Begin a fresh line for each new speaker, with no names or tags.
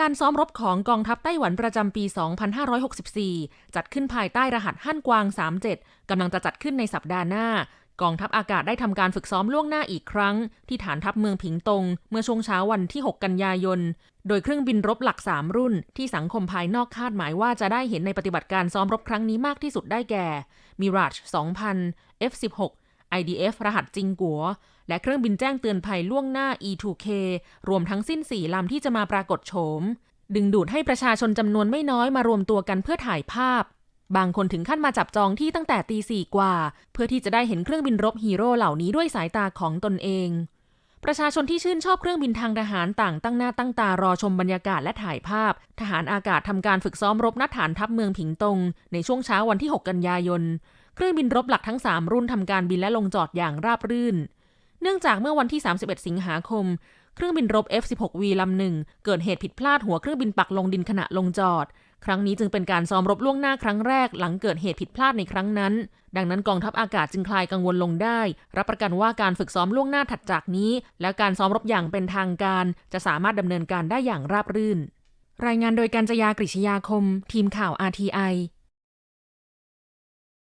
การซ้อมรบของกองทัพไต้หวันประจำปี 2564 จัดขึ้นภายใต้รหัสฮั่นกวาง 37 กำลังจะจัดขึ้นในสัปดาห์หน้า กองทัพอากาศได้ทำการฝึกซ้อมล่วงหน้าอีกครั้ง ที่ฐานทัพเมืองผิงตง เมื่อช่วงเช้าวันที่ 6 กันยายน โดยเครื่องบินรบหลัก 3 รุ่น ที่สังคมภายนอกคาดหมายว่าจะได้เห็นในปฏิบัติการซ้อมรบครั้งนี้มากที่สุดได้แก่ Mirage 2000 F16 IDF รหัสจิงกัว และเครื่องบินแจ้งเตือนภัยล่วงหน้า E2K รวมทั้งสิ้น 4 ลำที่จะมาปรากฏโฉม ดึงดูดให้ประชาชนจำนวนไม่น้อยมารวมตัวกันเพื่อถ่ายภาพ บางคนถึงขั้นมาจับจองที่ตั้งแต่ตีสี่กว่า เพื่อที่จะได้เห็นเครื่องบินรบฮีโร่เหล่านี้ด้วยสายตาของตนเอง ประชาชนที่ชื่นชอบเครื่องบินทางทหารต่างตั้งหน้าตั้งตารอชมบรรยากาศและถ่ายภาพ ทหารอากาศทำการฝึกซ้อมรบณฐานทัพเมืองผิงตง ในช่วงเช้าวันที่ 6 กันยายน เครื่องบินรบหลักทั้ง 3 รุ่นทำการบินและลงจอดอย่างราบรื่น เนื่องจากเมื่อวันที่ 31 สิงหาคม เครื่องบินรบ F-16V ลำหนึ่งเกิดเหตุผิดพลาดหัวเครื่องบินปักลงดินขณะลงจอด ครั้งนี้จึงเป็นการซ้อมรบล่วงหน้าครั้งแรกหลังเกิดเหตุผิดพลาดในครั้งนั้น ดังนั้นกองทัพอากาศจึงคลายกังวลลงได้ รับประกันว่าการฝึกซ้อมล่วงหน้าถัดจากนี้ และการซ้อมรบอย่างเป็นทางการ จะสามารถดำเนินการได้อย่างราบรื่นรายงานโดยการจยากริชยาคม ทีมข่าว RTI